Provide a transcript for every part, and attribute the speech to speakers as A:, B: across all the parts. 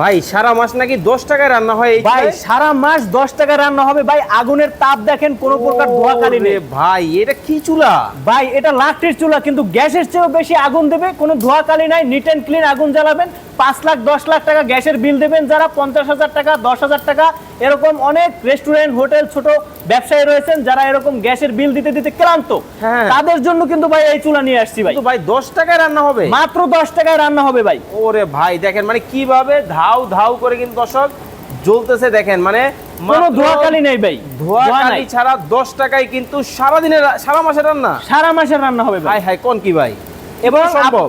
A: ভাই সারা মাস নাকি দশ টাকায় রান্না হয়
B: ভাই সারা মাস দশ টাকায় রান্না হবে। ভাই আগুনের তাপ দেখেন কোন প্রকার ধোয়াকালি নেই।
A: ভাই এটা কি চুলা?
B: ভাই এটা লাখের চুলা কিন্তু গ্যাসের চেয়েও বেশি আগুন দেবে কোনো ধোয়াকালি নাই নিট অ্যান্ড ক্লিন আগুন জ্বালাবেন। পাঁচ লাখ দশ লাখ টাকা গ্যাসের বিল দেবেন যারা পঞ্চাশ হাজার টাকা দশ হাজার টাকা এরকম অনেক রেস্টুরেন্ট হোটেল ছোট ব্যবসায়ী রয়েছেন যারা এরকম গ্যাসের বিল দিতে দিতে ক্লান্ত।
A: হ্যাঁ।
B: তাদের জন্য কিন্তু ভাই এই চুলা নিয়ে আসছি ভাই।
A: ভাই দশ টাকায় রান্না হবে?
B: মাত্র দশ টাকায় রান্না হবে ভাই।
A: ওরে ভাই দেখেন মানে কীভাবে ধাউ ধাউ করে কিন্তু দর্শক জ্বলতেছে দেখেন মানে
B: কোনো ধোয়াকালি নেই ভাই
A: ধোয়াকালি ছাড়া দশ টাকায় কিন্তু সারাদিনের সারা মাসের রান্না?
B: সারা মাসের রান্না হবে ভাই।
A: হাই হাই কোন কি ভাই?
B: এবং
A: সম্ভব?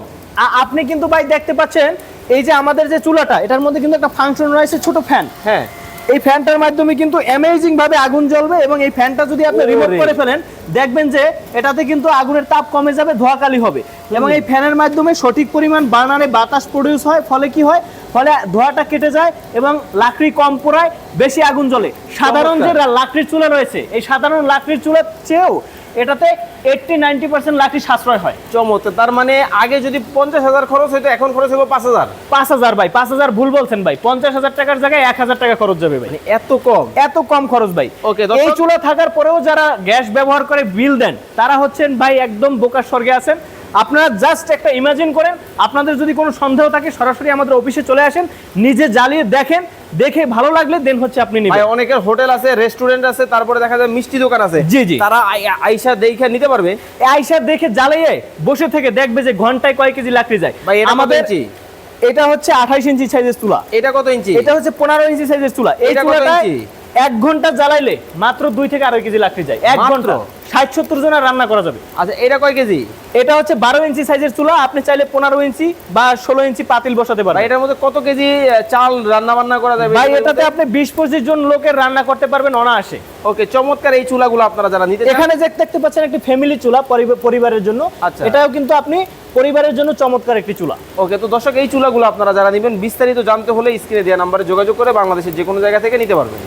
B: আপনি কিন্তু ভাই দেখতে পাচ্ছেন এই যে আমাদের যে চুলাটা এটার মধ্যে কিন্তু একটা ফাংশন রয়েছে ছোট ফ্যান
A: হ্যাঁ।
B: এই ফ্যানটার মাধ্যমে কিন্তু অ্যামেজিং ভাবে আগুন জ্বলবে এবং এই ফ্যানটা যদি আপনি। রিমোট করে ফেলেন দেখবেন যে এটাতে কিন্তু আগুনের তাপ কমে যাবে ধোয়াকালি হবে। এবং এই ফ্যানের মাধ্যমে সঠিক পরিমাণ বার্নারে বাতাস প্রডিউস হয় ফলে কি হয়? ফলে ধোঁয়াটা কেটে যায় এবং লাকড়ি কম পোড়ায় বেশি আগুন জ্বলে। সাধারণ যে লাকড়ির চুলা রয়েছে এই সাধারণ লাকড়ির চুলার চেয়েও এটাতে এইটটি নাইনটি পার্সেন্ট লাকড়ি সাশ্রয় হয়।
A: চমৎকার। তার মানে আগে যদি পঞ্চাশ হাজার খরচ হইতো এখন খরচ হবে পাঁচ হাজার।
B: পাঁচ হাজার ভাই পাঁচ হাজার ভুল বলছেন ভাই। পঞ্চাশ হাজার টাকার জায়গায় এক হাজার টাকা খরচ যাবে ভাই।
A: এত কম?
B: এত কম খরচ ভাই।
A: ওকে
B: এই চুলা থাকার পরেও যারা গ্যাস ব্যবহার করে বিল দেন তারা হচ্ছেন ভাই একদম বোকার স্বর্গে আছেন। আপনারা জাস্ট একটা ইমাজিন করেন আপনাদের যদি কোনো সন্দেহ থাকে সরাসরি আমাদের অফিসে চলে আসেন নিজে জ্বালিয়ে দেখেন দেখে ভালো লাগলে দেন হচ্ছে আপনি নিবেন।
A: অনেকের হোটেল আছে রেস্টুরেন্ট আছে তারপরে দেখা যায় মিষ্টি দোকান আছে।
B: জি, জি।
A: তারা আই- আইসা দেখে নিতে পারবে।
B: আইসা দেখে জ্বালিয়ে বসে থেকে দেখবে যে ঘন্টায় কয় কেজি লাকড়ি যায়।
A: ভাই এটা আমাদের
B: এটা হচ্ছে আঠাইশ ইঞ্চি সাইজের চুলা
A: এটা কত ইঞ্চি?
B: এটা হচ্ছে পনেরো ইঞ্চি সাইজের চুলা এই
A: ইঞ্চি?
B: এক ঘণ্টা জ্বালাইলে মাত্র দুই থেকে আড়াই কেজি লাকড়ি যায়। এক ঘণ্টা। ষাট সত্তর জনের রান্না করা যাবে।
A: আচ্ছা এটা কয় কেজি?
B: এটা হচ্ছে বারো ইঞ্চি সাইজের চুলা আপনি চাইলে পনেরো ইঞ্চি বা ষোলো ইঞ্চি পাতিল বসাতে পারেন।
A: এটার মধ্যে কত কেজি চাল রান্না বান্না করা যাবে?
B: ভাই এটাতে আপনি বিশ পঁচিশ জন লোকের রান্না করতে পারবেন অনায়াসে।
A: ওকে চমৎকার এই চুলাগুলো আপনারা যারা নিতে
B: এখানে যে দেখতে পাচ্ছেন একটি ফ্যামিলি চুলা পরিবারের জন্য।
A: আচ্ছা।
B: এটাও কিন্তু আপনি পরিবারের জন্য চমৎকার একটি চুলা।
A: ওকে তো দর্শক এই চুলাগুলো আপনারা যারা নেবেন বিস্তারিত জানতে হলে স্ক্রিনে দেওয়া নাম্বারে যোগাযোগ করে বাংলাদেশের যে কোনো জায়গা থেকে নিতে পারবেন।